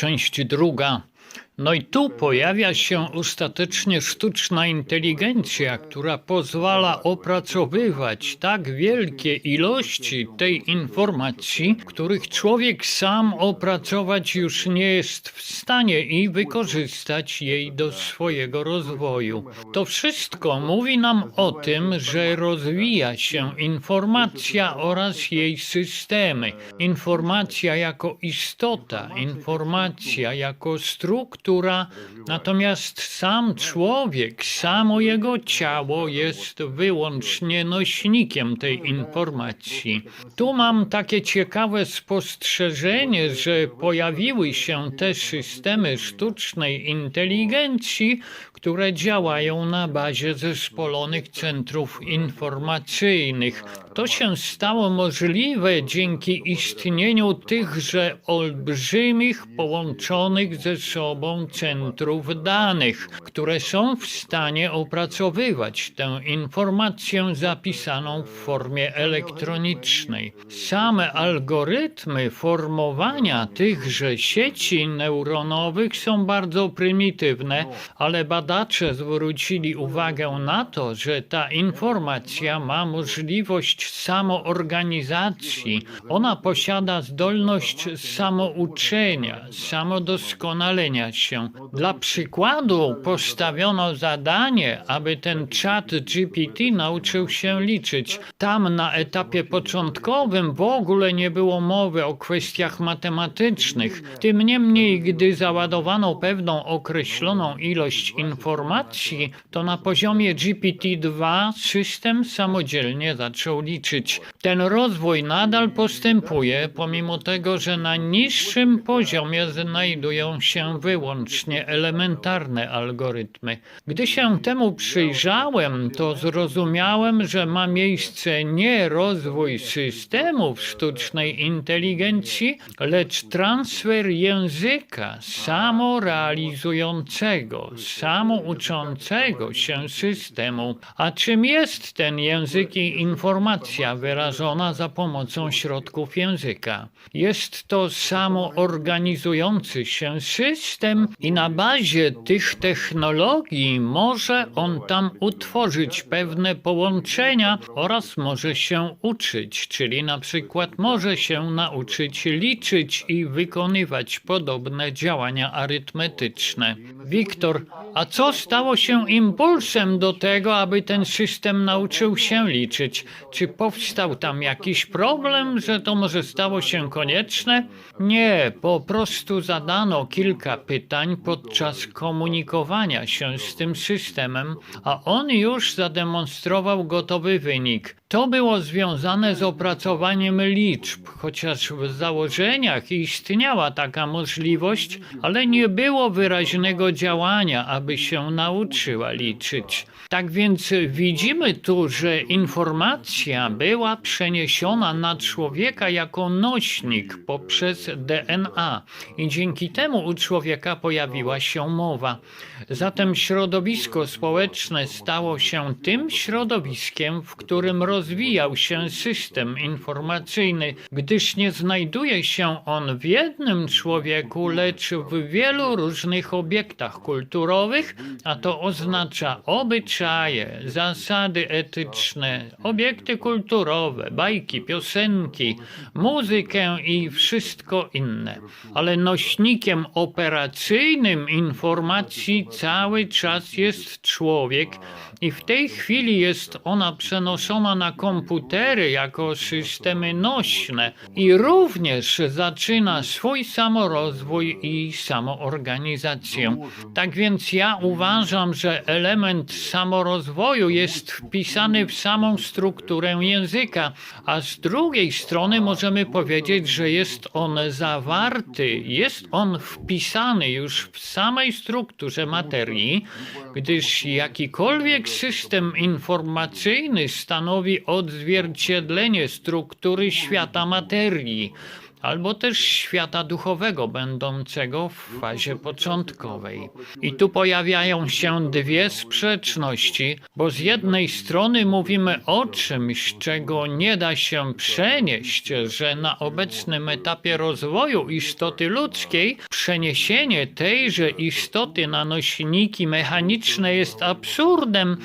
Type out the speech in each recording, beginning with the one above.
Część druga. No i tu pojawia się ostatecznie sztuczna inteligencja, która pozwala opracowywać tak wielkie ilości tej informacji, których człowiek sam opracować już nie jest w stanie i wykorzystać jej do swojego rozwoju. To wszystko mówi nam o tym, że rozwija się informacja oraz jej systemy. Informacja jako istota, informacja jako struktura, natomiast sam człowiek, samo jego ciało jest wyłącznie nośnikiem tej informacji. Tu mam takie ciekawe spostrzeżenie, że pojawiły się te systemy sztucznej inteligencji, które działają na bazie zespolonych centrów informacyjnych. To się stało możliwe dzięki istnieniu tychże olbrzymich, połączonych ze sobą centrów danych, które są w stanie opracowywać tę informację zapisaną w formie elektronicznej. Same algorytmy formowania tychże sieci neuronowych są bardzo prymitywne, ale badacze zwrócili uwagę na to, że ta informacja ma możliwość samoorganizacji. Ona posiada zdolność samouczenia, samodoskonalenia się. Dla przykładu postawiono zadanie, aby ten czat GPT nauczył się liczyć. Tam na etapie początkowym w ogóle nie było mowy o kwestiach matematycznych. Tym niemniej, gdy załadowano pewną określoną ilość informacji, to na poziomie GPT-2 system samodzielnie zaczął liczyć. Ten rozwój nadal postępuje, pomimo tego, że na niższym poziomie znajdują się wyłącznie elementarne algorytmy. Gdy się temu przyjrzałem, to zrozumiałem, że ma miejsce nie rozwój systemów sztucznej inteligencji, lecz transfer języka samorealizującego, samouczącego się systemu. A czym jest ten język i informacja wyrażona za pomocą środków języka? Jest to samoorganizujący się system i na bazie tych technologii może on tam utworzyć pewne połączenia oraz może się uczyć, czyli na przykład może się nauczyć liczyć i wykonywać podobne działania arytmetyczne. Wiktor, a co stało się impulsem do tego, aby ten system nauczył się liczyć? Czy powstał tam jakiś problem, że to może stało się konieczne? Nie, po prostu zadano kilka pytań podczas komunikowania się z tym systemem, a on już zademonstrował gotowy wynik. To było związane z opracowaniem liczb, chociaż w założeniach istniała taka możliwość, ale nie było wyraźnego działania, aby się nauczyła liczyć. Tak więc widzimy tu, że informacja była przeniesiona na człowieka jako nośnik poprzez DNA i dzięki temu u człowieka pojawiła się mowa. Zatem środowisko społeczne stało się tym środowiskiem, w którym rozwijał się system informacyjny, gdyż nie znajduje się on w jednym człowieku, lecz w wielu różnych obiektach kulturowych, a to oznacza obyczaje, zasady etyczne, obiekty kulturowe, bajki, piosenki, muzykę i wszystko inne. Ale nośnikiem operacyjnym informacji cały czas jest człowiek i w tej chwili jest ona przenoszona na komputery jako systemy nośne i również zaczyna swój samorozwój i samoorganizację. Tak więc ja uważam, że element samorozwoju jest wpisany w samą strukturę języka, a z drugiej strony możemy powiedzieć, że jest on zawarty, jest on wpisany już w samej strukturze materii, gdyż jakikolwiek system informacyjny stanowi odzwierciedlenie struktury świata materii. Albo też świata duchowego, będącego w fazie początkowej. I tu pojawiają się dwie sprzeczności, bo z jednej strony mówimy o czymś, czego nie da się przenieść, że na obecnym etapie rozwoju istoty ludzkiej przeniesienie tejże istoty na nośniki mechaniczne jest absurdem,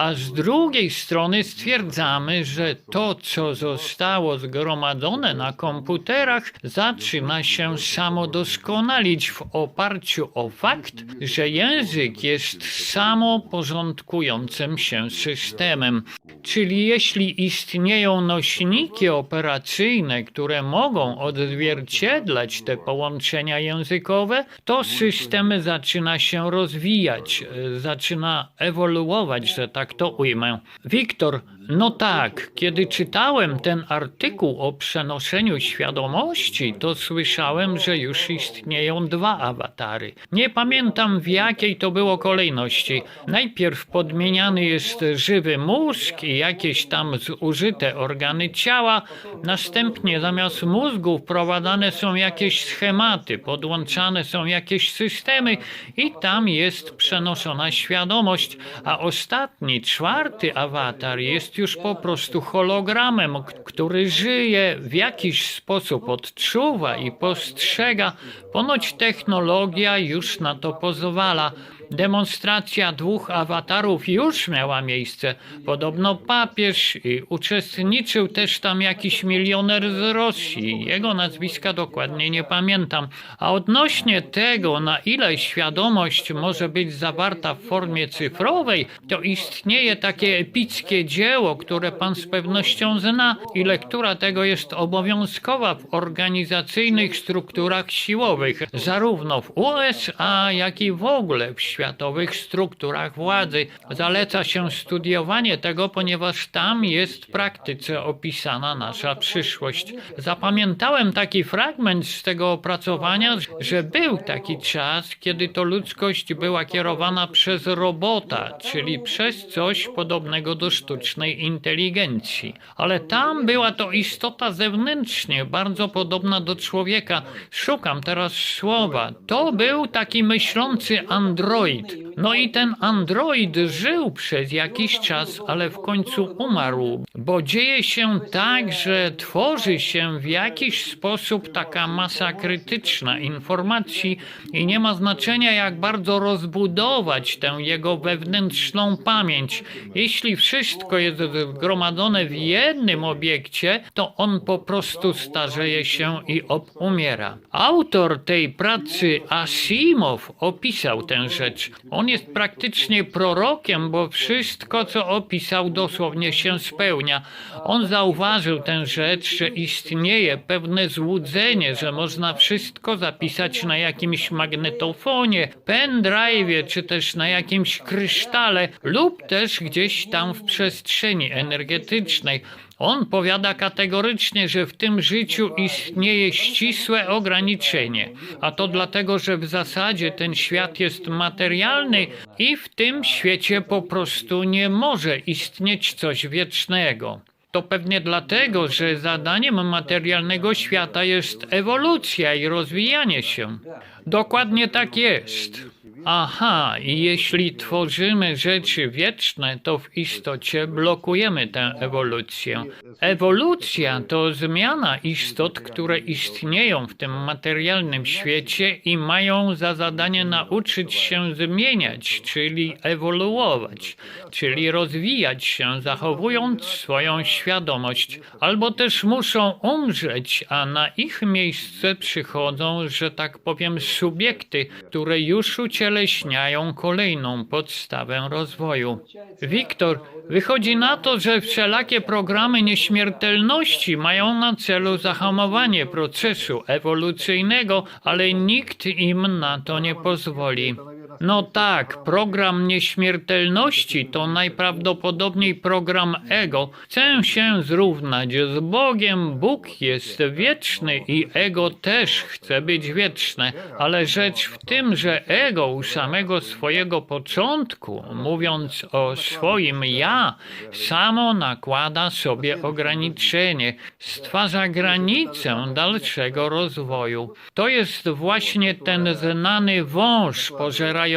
a z drugiej strony stwierdzamy, że to, co zostało zgromadzone na komputerach, zaczyna się samodoskonalić w oparciu o fakt, że język jest samoporządkującym się systemem. Czyli jeśli istnieją nośniki operacyjne, które mogą odzwierciedlać te połączenia językowe, to system zaczyna się rozwijać, e, zaczyna ewoluować, że tak to ujmę. Wiktor, no tak, kiedy czytałem ten artykuł o przenoszeniu świadomości, to słyszałem, że już istnieją dwa awatary. Nie pamiętam w jakiej to było kolejności. Najpierw podmieniany jest żywy mózg i jakieś tam zużyte organy ciała, następnie zamiast mózgu wprowadzane są jakieś schematy, podłączane są jakieś systemy i tam jest przenoszona świadomość, a ostatni, czwarty awatar jest już po prostu hologramem, który żyje, w jakiś sposób odczuwa i postrzega. Ponoć technologia już na to pozwala. Demonstracja dwóch awatarów już miała miejsce. Podobno papież uczestniczył też tam jakiś milioner z Rosji. Jego nazwiska dokładnie nie pamiętam. A odnośnie tego, na ile świadomość może być zawarta w formie cyfrowej, to istnieje takie epickie dzieło, które pan z pewnością zna i lektura tego jest obowiązkowa w organizacyjnych strukturach siłowych, zarówno w USA, jak i w ogóle w światowych strukturach władzy. Zaleca się studiowanie tego, ponieważ tam jest w praktyce opisana nasza przyszłość. Zapamiętałem taki fragment z tego opracowania, że był taki czas, kiedy to ludzkość była kierowana przez robota, czyli przez coś podobnego do sztucznej inteligencji. Ale tam była to istota zewnętrznie bardzo podobna do człowieka. Szukam teraz słowa. To był taki myślący android. sleep No i ten android żył przez jakiś czas, ale w końcu umarł, bo dzieje się tak, że tworzy się w jakiś sposób taka masa krytyczna informacji i nie ma znaczenia, jak bardzo rozbudować tę jego wewnętrzną pamięć. Jeśli wszystko jest zgromadzone w jednym obiekcie, to on po prostu starzeje się i obumiera. Autor tej pracy Asimow opisał tę rzecz. On jest praktycznie prorokiem, bo wszystko, co opisał, dosłownie się spełnia. On zauważył tę rzecz, że istnieje pewne złudzenie, że można wszystko zapisać na jakimś magnetofonie, pendrive, czy też na jakimś krysztale, lub też gdzieś tam w przestrzeni energetycznej. On powiada kategorycznie, że w tym życiu istnieje ścisłe ograniczenie, a to dlatego, że w zasadzie ten świat jest materialny i w tym świecie po prostu nie może istnieć coś wiecznego. To pewnie dlatego, że zadaniem materialnego świata jest ewolucja i rozwijanie się. Dokładnie tak jest. Aha, jeśli tworzymy rzeczy wieczne, to w istocie blokujemy tę ewolucję. Ewolucja to zmiana istot, które istnieją w tym materialnym świecie i mają za zadanie nauczyć się zmieniać, czyli ewoluować, czyli rozwijać się, zachowując swoją świadomość, albo też muszą umrzeć, a na ich miejsce przychodzą, że tak powiem, subiekty, które już ucieleśniają kolejną podstawę rozwoju. Wiktor, wychodzi na to, że wszelakie programy nieśmiertelności mają na celu zahamowanie procesu ewolucyjnego, ale nikt im na to nie pozwoli. No tak, program nieśmiertelności to najprawdopodobniej program ego. Chcę się zrównać z Bogiem. Bóg jest wieczny i ego też chce być wieczne, ale rzecz w tym, że ego u samego swojego początku, mówiąc o swoim ja, samo nakłada sobie ograniczenie, stwarza granicę dalszego rozwoju. To jest właśnie ten znany wąż pożerający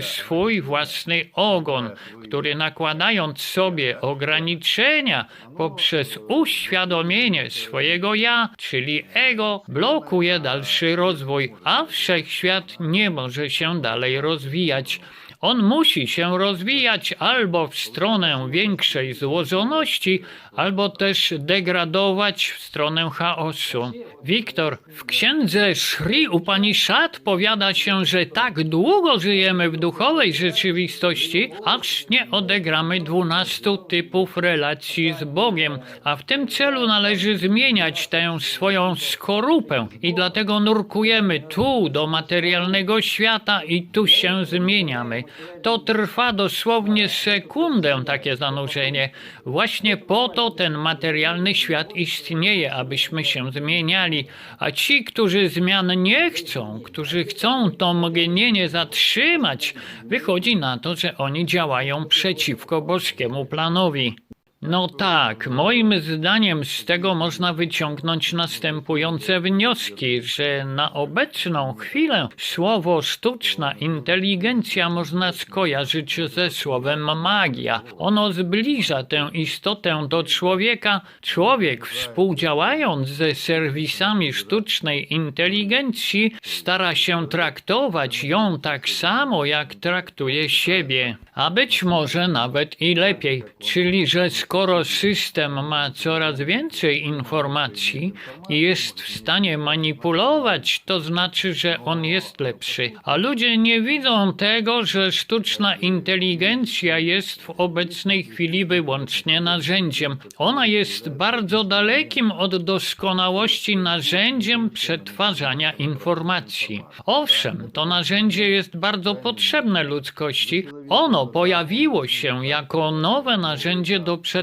swój własny ogon, który nakładając sobie ograniczenia poprzez uświadomienie swojego ja, czyli ego, blokuje dalszy rozwój, a wszechświat nie może się dalej rozwijać. On musi się rozwijać albo w stronę większej złożoności, albo też degradować w stronę chaosu. Wiktor, w księdze Sri Upanishad powiada się, że tak długo żyjemy w duchowej rzeczywistości, aż nie odegramy dwunastu typów relacji z Bogiem, a w tym celu należy zmieniać tę swoją skorupę i dlatego nurkujemy tu do materialnego świata i tu się zmieniamy. To trwa dosłownie sekundę takie zanurzenie. Właśnie po to ten materialny świat istnieje, abyśmy się zmieniali, a ci, którzy zmian nie chcą, którzy chcą to mgnienie zatrzymać, wychodzi na to, że oni działają przeciwko boskiemu planowi. No tak, moim zdaniem z tego można wyciągnąć następujące wnioski, że na obecną chwilę słowo sztuczna inteligencja można skojarzyć ze słowem magia. Ono zbliża tę istotę do człowieka. Człowiek współdziałając ze serwisami sztucznej inteligencji stara się traktować ją tak samo jak traktuje siebie, a być może nawet i lepiej, czyli że skoro system ma coraz więcej informacji i jest w stanie manipulować, to znaczy, że on jest lepszy. A ludzie nie widzą tego, że sztuczna inteligencja jest w obecnej chwili wyłącznie narzędziem. Ona jest bardzo dalekim od doskonałości narzędziem przetwarzania informacji. Owszem, to narzędzie jest bardzo potrzebne ludzkości. Ono pojawiło się jako nowe narzędzie do przetwarzania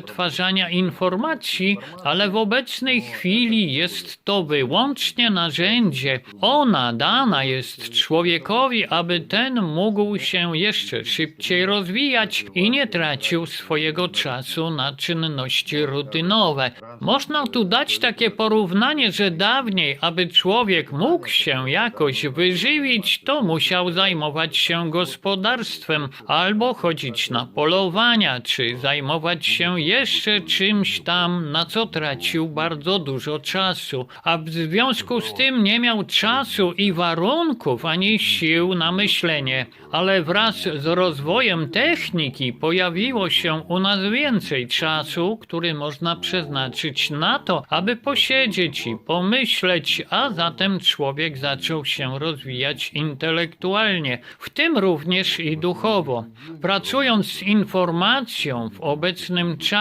informacji, ale w obecnej chwili jest to wyłącznie narzędzie. Ona dana jest człowiekowi, aby ten mógł się jeszcze szybciej rozwijać i nie tracił swojego czasu na czynności rutynowe. Można tu dać takie porównanie, że dawniej, aby człowiek mógł się jakoś wyżywić, to musiał zajmować się gospodarstwem albo chodzić na polowania, czy zajmować się jeszcze czymś tam, na co tracił bardzo dużo czasu, a w związku z tym nie miał czasu i warunków ani sił na myślenie. Ale wraz z rozwojem techniki pojawiło się u nas więcej czasu, który można przeznaczyć na to, aby posiedzieć i pomyśleć, a zatem człowiek zaczął się rozwijać intelektualnie, w tym również i duchowo. Pracując z informacją w obecnym czasie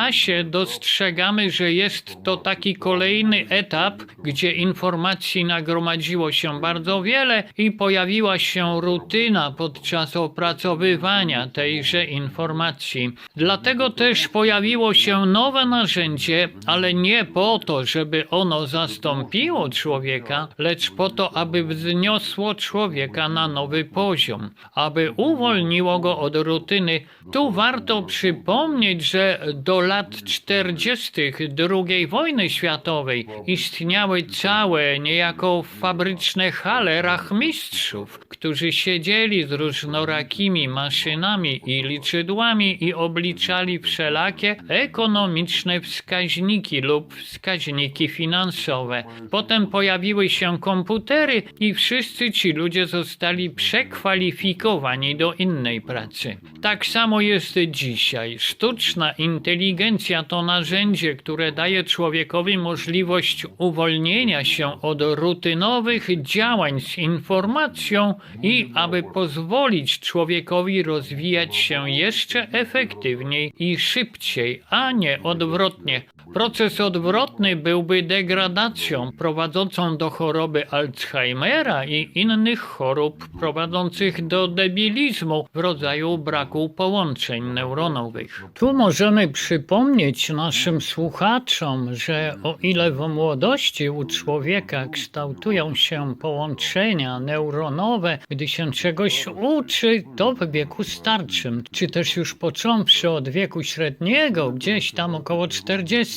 dostrzegamy, że jest to taki kolejny etap, gdzie informacji nagromadziło się bardzo wiele i pojawiła się rutyna podczas opracowywania tejże informacji. Dlatego też pojawiło się nowe narzędzie, ale nie po to, żeby ono zastąpiło człowieka, lecz po to, aby wzniosło człowieka na nowy poziom, aby uwolniło go od rutyny. Tu warto przypomnieć, że do lat 40. II wojny światowej istniały całe niejako fabryczne hale rachmistrzów, którzy siedzieli z różnorakimi maszynami i liczydłami i obliczali wszelakie ekonomiczne wskaźniki lub wskaźniki finansowe. Potem pojawiły się komputery i wszyscy ci ludzie zostali przekwalifikowani do innej pracy. Tak samo jest dzisiaj. Sztuczna inteligencja to narzędzie, które daje człowiekowi możliwość uwolnienia się od rutynowych działań z informacją i aby pozwolić człowiekowi rozwijać się jeszcze efektywniej i szybciej, a nie odwrotnie. Proces odwrotny byłby degradacją prowadzącą do choroby Alzheimera i innych chorób prowadzących do debilizmu w rodzaju braku połączeń neuronowych. Tu możemy przypomnieć naszym słuchaczom, że o ile w młodości u człowieka kształtują się połączenia neuronowe, gdy się czegoś uczy, to w wieku starczym, czy też już począwszy od wieku średniego, gdzieś tam około 40,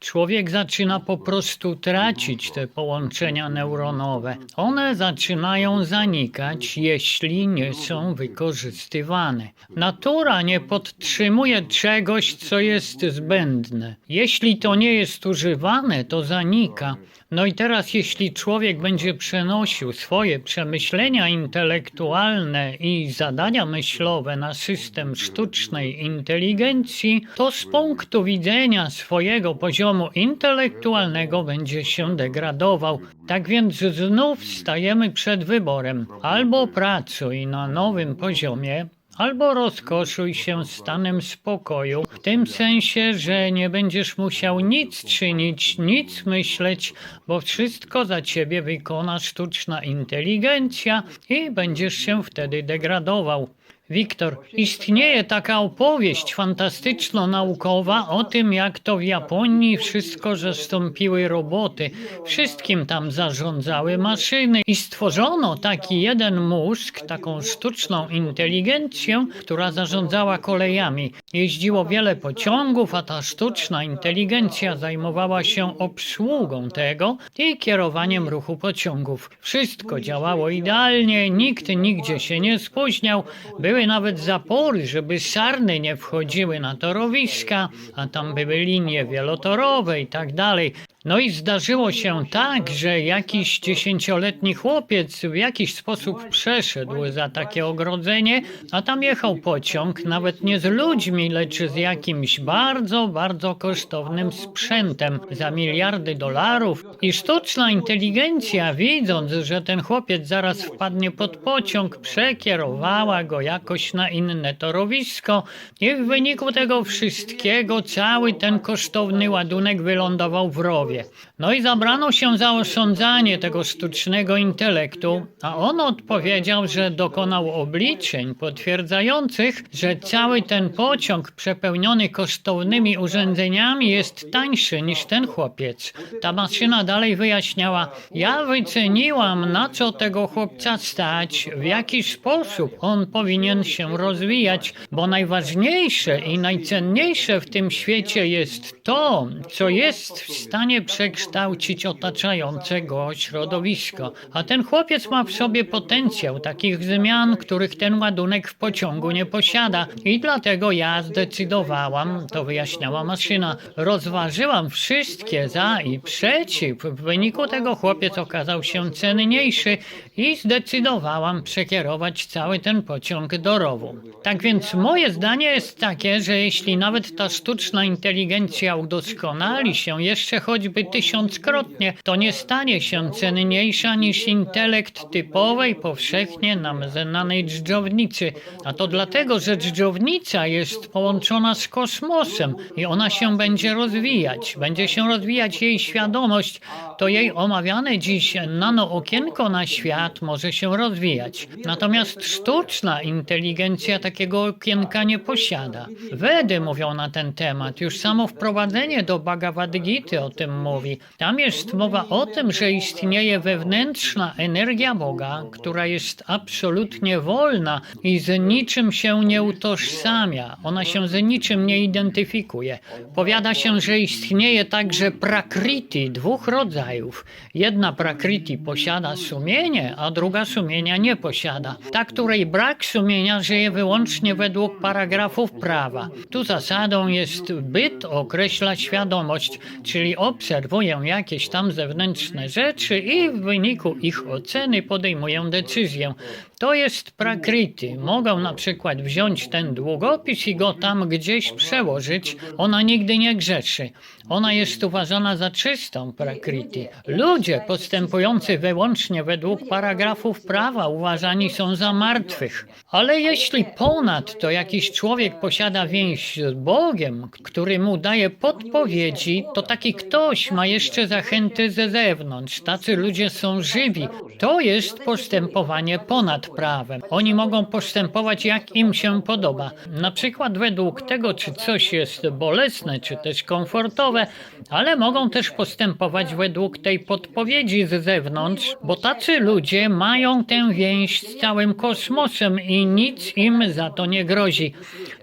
człowiek zaczyna po prostu tracić te połączenia neuronowe. One zaczynają zanikać, jeśli nie są wykorzystywane. Natura nie podtrzymuje czegoś, co jest zbędne. Jeśli to nie jest używane, to zanika. No i teraz, jeśli człowiek będzie przenosił swoje przemyślenia intelektualne i zadania myślowe na system sztucznej inteligencji, to z punktu widzenia swojego poziomu intelektualnego będzie się degradował. Tak więc znów stajemy przed wyborem: albo pracuj na nowym poziomie, Albo rozkoszuj się stanem spokoju, w tym sensie, że nie będziesz musiał nic czynić, nic myśleć, bo wszystko za ciebie wykona sztuczna inteligencja i będziesz się wtedy degradował. Wiktor, istnieje taka opowieść fantastyczno-naukowa o tym, jak to w Japonii wszystko zastąpiły roboty. Wszystkim tam zarządzały maszyny i stworzono taki jeden mózg, taką sztuczną inteligencję, która zarządzała kolejami. Jeździło wiele pociągów, a ta sztuczna inteligencja zajmowała się obsługą tego i kierowaniem ruchu pociągów. Wszystko działało idealnie, nikt nigdzie się nie spóźniał, były nawet zapory, żeby sarny nie wchodziły na torowiska, a tam były linie wielotorowe i tak dalej. No i zdarzyło się tak, że jakiś dziesięcioletni chłopiec w jakiś sposób przeszedł za takie ogrodzenie, a tam jechał pociąg, nawet nie z ludźmi, lecz z jakimś bardzo, bardzo kosztownym sprzętem za miliardy dolarów. I sztuczna inteligencja, widząc, że ten chłopiec zaraz wpadnie pod pociąg, przekierowała go jakoś na inne torowisko i w wyniku tego wszystkiego cały ten kosztowny ładunek wylądował w rowie. No i zabrano się za osądzanie tego sztucznego intelektu, a on odpowiedział, że dokonał obliczeń potwierdzających, że cały ten pociąg przepełniony kosztownymi urządzeniami jest tańszy niż ten chłopiec. Ta maszyna dalej wyjaśniała, ja wyceniłam na co tego chłopca stać, w jaki sposób on powinien się rozwijać, bo najważniejsze i najcenniejsze w tym świecie jest to, co jest w stanie przekształcić otaczające go środowisko. A ten chłopiec ma w sobie potencjał takich zmian, których ten ładunek w pociągu nie posiada. I dlatego ja zdecydowałam, to wyjaśniała maszyna, rozważyłam wszystkie za i przeciw. W wyniku tego chłopiec okazał się cenniejszy i zdecydowałam przekierować cały ten pociąg do rowu. Tak więc moje zdanie jest takie, że jeśli nawet ta sztuczna inteligencja udoskonali się jeszcze choćby tysiąckrotnie, to nie stanie się cenniejsza niż intelekt typowej, powszechnie nam znanej dżdżownicy. A to dlatego, że dżdżownica jest połączona z kosmosem i ona się będzie rozwijać. Będzie się rozwijać jej świadomość, to jej omawiane dziś nano okienko na świat może się rozwijać. Natomiast sztuczna inteligencja takiego okienka nie posiada. Wedy mówią na ten temat. Już samo wprowadzenie do Bhagavad Gita o tym mówi. Tam jest mowa o tym, że istnieje wewnętrzna energia Boga, która jest absolutnie wolna i z niczym się nie utożsamia. Ona się z niczym nie identyfikuje. Powiada się, że istnieje także prakriti dwóch rodzajów. Jedna prakriti posiada sumienie, a druga sumienia nie posiada. Ta, której brak sumienia żyje wyłącznie według paragrafów prawa. Tu zasadą jest byt określa świadomość, czyli obserwuję jakieś tam zewnętrzne rzeczy i w wyniku ich oceny podejmuję decyzję. To jest prakriti. Mogą na przykład wziąć ten długopis i go tam gdzieś przełożyć. Ona nigdy nie grzeszy. Ona jest uważana za czystą prakriti. Ludzie postępujący wyłącznie według paragrafów prawa uważani są za martwych. Ale jeśli ponadto jakiś człowiek posiada więź z Bogiem, który mu daje podpowiedzi, to taki ktoś ma jeszcze zachęty ze zewnątrz. Tacy ludzie są żywi. To jest postępowanie ponad prawem. Oni mogą postępować jak im się podoba. Na przykład według tego, czy coś jest bolesne, czy też komfortowe, ale mogą też postępować według tej podpowiedzi z zewnątrz, bo tacy ludzie mają tę więź z całym kosmosem i nic im za to nie grozi.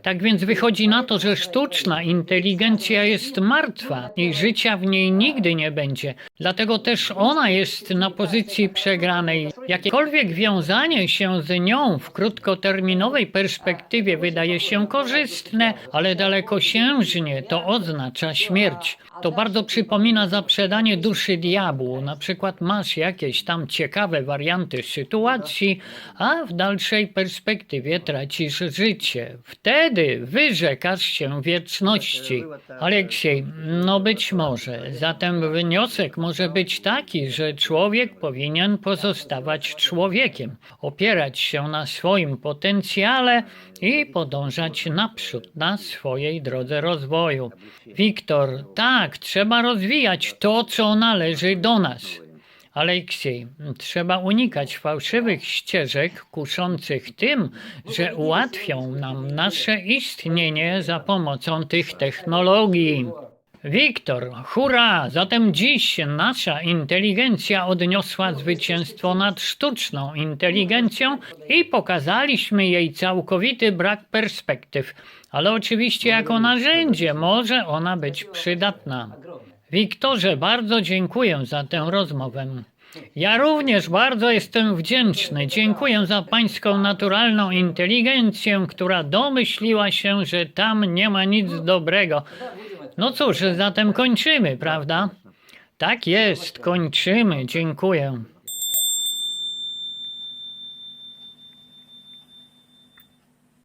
Tak więc wychodzi na to, że sztuczna inteligencja jest martwa i życia w niej nigdy nie będzie. Dlatego też ona jest na pozycji przegranej. Jakiekolwiek wiązanie się z nią w krótkoterminowej perspektywie wydaje się korzystne, ale dalekosiężnie to oznacza śmierć. To bardzo przypomina zaprzedanie duszy diabłu. Na przykład masz jakieś tam ciekawe warianty sytuacji, a w dalszej perspektywie tracisz życie. Wtedy wyrzekasz się wieczności. Aleksiej, no być może. Zatem wniosek może być taki, że człowiek powinien pozostawać człowiekiem, opierać się na swoim potencjale i podążać naprzód na swojej drodze rozwoju. Wiktor, tak, trzeba rozwijać to, co należy do nas. Aleksiej, trzeba unikać fałszywych ścieżek kuszących tym, że ułatwią nam nasze istnienie za pomocą tych technologii. Wiktor, hurra! Zatem dziś nasza inteligencja odniosła zwycięstwo nad sztuczną inteligencją i pokazaliśmy jej całkowity brak perspektyw. Ale oczywiście jako narzędzie może ona być przydatna. Wiktorze, bardzo dziękuję za tę rozmowę. Ja również bardzo jestem wdzięczny. Dziękuję za pańską naturalną inteligencję, która domyśliła się, że tam nie ma nic dobrego. No cóż, zatem kończymy, prawda? Tak jest, kończymy. Dziękuję.